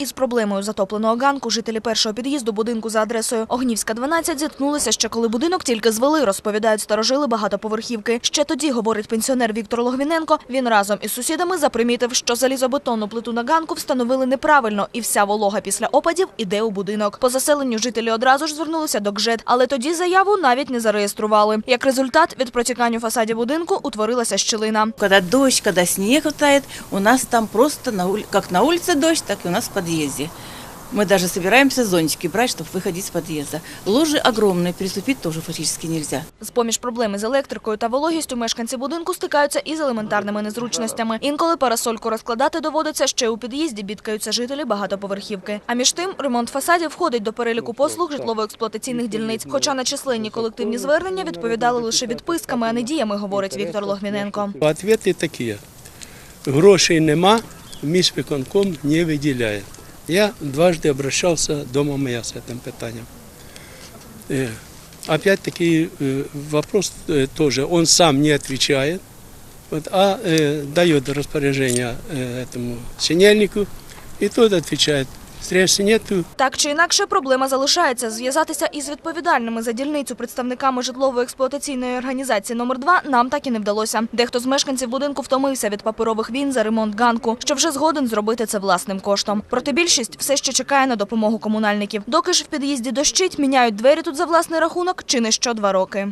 Із проблемою затопленого ганку жителі першого під'їзду будинку за адресою Огнівська, 12 зіткнулися ще коли будинок тільки звели, розповідають старожили багатоповерхівки. Ще тоді, говорить пенсіонер Віктор Логвіненко, він разом із сусідами запримітив, що залізобетонну плиту на ганку встановили неправильно, і вся волога після опадів іде у будинок. По заселенню жителі одразу ж звернулися до ГЖЕД, але тоді заяву навіть не зареєстрували. Як результат, від протікань у фасаді будинку утворилася щілина. Дождь, когда снег тает, у нас там просто ули- на улице дождь, так и у нас в подъезде. Мы даже собираемся зонтики брать, чтобы выходить с подъезда. Лужи огромные, переступить тоже фактически нельзя. З-поміж проблеми з електрикою та вологістю мешканці будинку стикаються із елементарними незручностями. Інколи парасольку розкладати доводиться ще у під'їзді, бідкаються жителі багатоповерхівки. А між тим, ремонт фасадів входить до переліку послуг житлово-експлуатаційних дільниць. Хоча на численні колективні звернення відповідали лише відписками, а не діями, говорить Віктор Логвіненко. Ответи такі. Грошей нема, міськвиконком не виділяє. Я дважды обращался до Мамая с этим питанием. Э, Опять-таки э, вопрос э, тоже, он сам не отвечает, вот, а э, дает распоряжение э, этому синельнику, и тот отвечает, нету, Так чи інакше, проблема залишається. Зв'язатися із відповідальними за дільницю представниками житлово-експлуатаційної організації номер 2 нам так і не вдалося. Дехто з мешканців будинку втомився від паперових війн за ремонт ганку, що вже згоден зробити це власним коштом. Проте більшість все ще чекає на допомогу комунальників. Доки ж в під'їзді дощить, міняють двері тут за власний рахунок чи не що два роки.